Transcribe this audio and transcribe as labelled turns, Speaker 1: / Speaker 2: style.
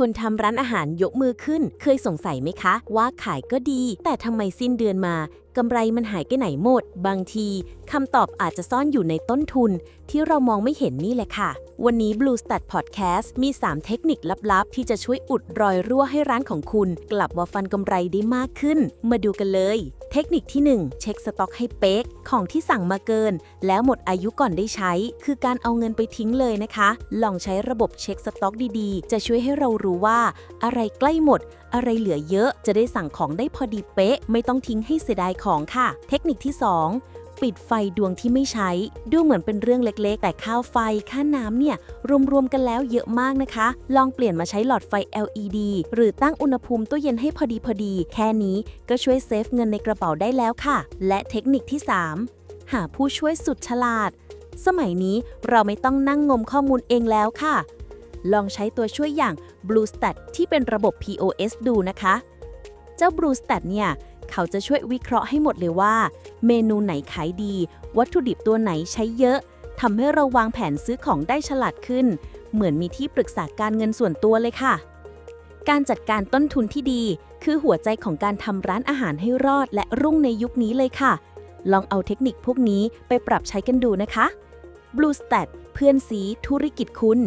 Speaker 1: คนทำร้านอาหารยกมือขึ้น เคยสงสัยไหมคะ ว่าขายก็ดี แต่ทำไมสิ้นเดือนมากำไรมันหายไปไหนหมด บางทีคำตอบอาจจะซ่อนอยู่ในต้นทุน ที่เรามองไม่เห็นนี่แหละค่ะ วันนี้ Blue Stat Podcast มี 3 เทคนิคลับๆ ที่จะช่วยอุดรอยรั่วให้ร้านของคุณ กลับมาฟันกำไรได้มากขึ้น มาดูกันเลย เทคนิคที่ 1 เช็คสต็อกให้เป๊ก ของที่สั่งมาเกิน แล้วหมดอายุก่อนได้ใช้ คือการเอาเงินไปทิ้งเลยนะคะ ลองใช้ระบบเช็คสต็อกดีๆ จะช่วยให้เรารู้ว่า อะไรใกล้หมด อะไรเหลือเยอะ จะได้สั่งของได้พอดีเป๊ะ ไม่ต้องทิ้งให้เสียดายของค่ะ เทคนิคที่ 2 ปิดไฟดวงที่ไม่ใช้ ดูเหมือนเป็นเรื่องเล็กๆ แต่ค่าไฟค่าน้ำเนี่ย รวมๆกันแล้วเยอะมากนะคะ ลองเปลี่ยนมาใช้หลอดไฟ LED หรือตั้งอุณหภูมิตู้เย็นให้พอดีพอดี แค่นี้ก็ช่วยเซฟเงินในกระเป๋าได้แล้วค่ะ และเทคนิคที่ 3 หาผู้ช่วยสุดฉลาด สมัยนี้เราไม่ต้องนั่งงมข้อมูลเองแล้วค่ะ ลองใช้ตัวช่วยอย่าง BlueStat ที่เป็นระบบ POS ดูนะคะ เจ้า BlueStat เนี่ย เขาจะช่วยวิเคราะห์ให้หมดเลยว่า เมนูไหนขายดี วัตถุดิบตัวไหนใช้เยอะทำให้เราวางแผนซื้อของได้ฉลาดขึ้น เหมือนมีที่ปรึกษาการเงินส่วนตัวเลยค่ะ การจัดการต้นทุนที่ดี คือหัวใจของการทำร้านอาหารให้รอดและรุ่งในยุคนี้เลยค่ะ ลองเอาเทคนิคพวกนี้ไปปรับใช้กันดูนะคะ BlueStat เพื่อนสีธุรกิจคุณ